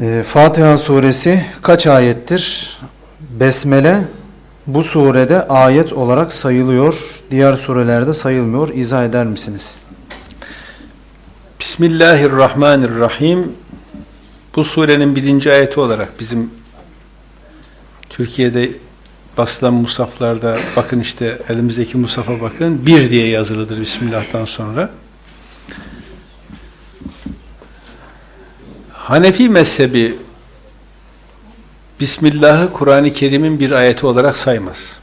Ee, Fatiha suresi kaç ayettir? Besmele bu surede ayet olarak sayılıyor. Diğer surelerde sayılmıyor. İzah eder misiniz? Bismillahirrahmanirrahim. Bu surenin birinci ayeti olarak bizim Türkiye'de basılan musaflarda bakın işte elimizdeki musafa bakın bir diye yazılıdır Bismillah'tan sonra. Hanefi mezhebi Bismillah'ı Kur'an-ı Kerim'in bir ayeti olarak saymaz.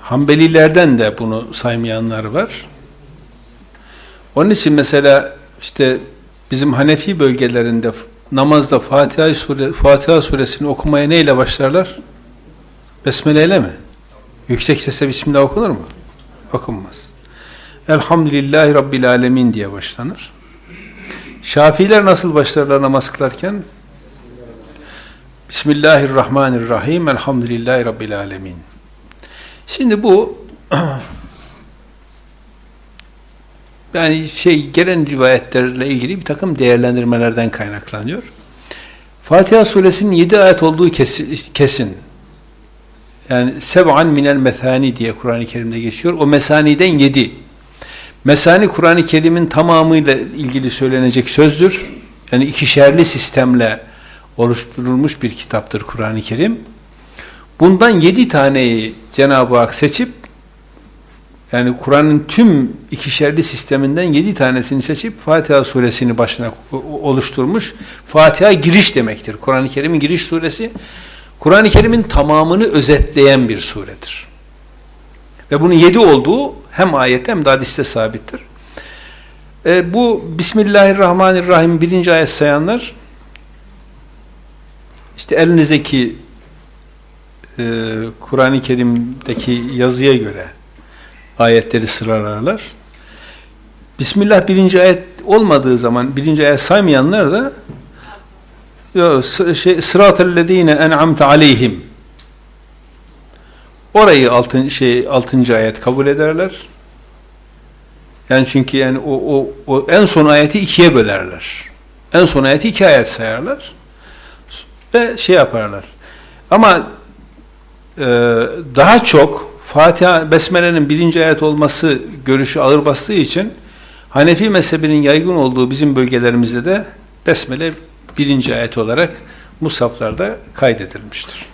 Hanbelilerden de bunu saymayanlar var. Onun için mesela işte bizim Hanefi bölgelerinde namazda Fatiha, sure, Fatiha suresini okumaya neyle başlarlar? Besmele ile mi? Yüksek sesle Bismillah okunur mu? Okunmaz. Elhamdülillahi Rabbil Alemin diye başlanır. Şafiler nasıl başlarlar namaz kılarken? Bismillahirrahmanirrahim. Elhamdülillahi Rabbil Alemin. Şimdi bu yani şey gelen rivayetlerle ilgili bir takım değerlendirmelerden kaynaklanıyor. Fatiha suresinin 7 ayet olduğu kesin. Yani seb'an minel methani diye Kur'an-ı Kerim'de geçiyor. O mesaniden 7. Mesani Kur'an-ı Kerim'in tamamıyla ilgili söylenecek sözdür. Yani ikişerli sistemle oluşturulmuş bir kitaptır Kur'an-ı Kerim. Bundan yedi taneyi Cenab-ı Hak seçip yani Kur'an'ın tüm ikişerli sisteminden yedi tanesini seçip Fatiha suresini başına oluşturmuş. Fatiha giriş demektir. Kur'an-ı Kerim'in giriş suresi Kur'an-ı Kerim'in tamamını özetleyen bir suredir. Ve bunun yedi olduğu hem ayette hem de hadiste sabittir. E, bu Bismillahirrahmanirrahim birinci ayet sayanlar işte elinizdeki e, Kur'an-ı Kerim'deki yazıya göre ayetleri sıralarlar. Bismillah birinci ayet olmadığı zaman birinci ayet saymayanlar da şey, sıratellezine en'amte aleyhim orayı altın, şey, altıncı ayet kabul ederler. Yani çünkü yani o, o, o en son ayeti ikiye bölerler. En son ayeti iki ayet sayarlar. Ve şey yaparlar. Ama e, daha çok Fatiha, Besmele'nin birinci ayet olması görüşü ağır bastığı için Hanefi mezhebinin yaygın olduğu bizim bölgelerimizde de Besmele birinci ayet olarak musaflarda kaydedilmiştir.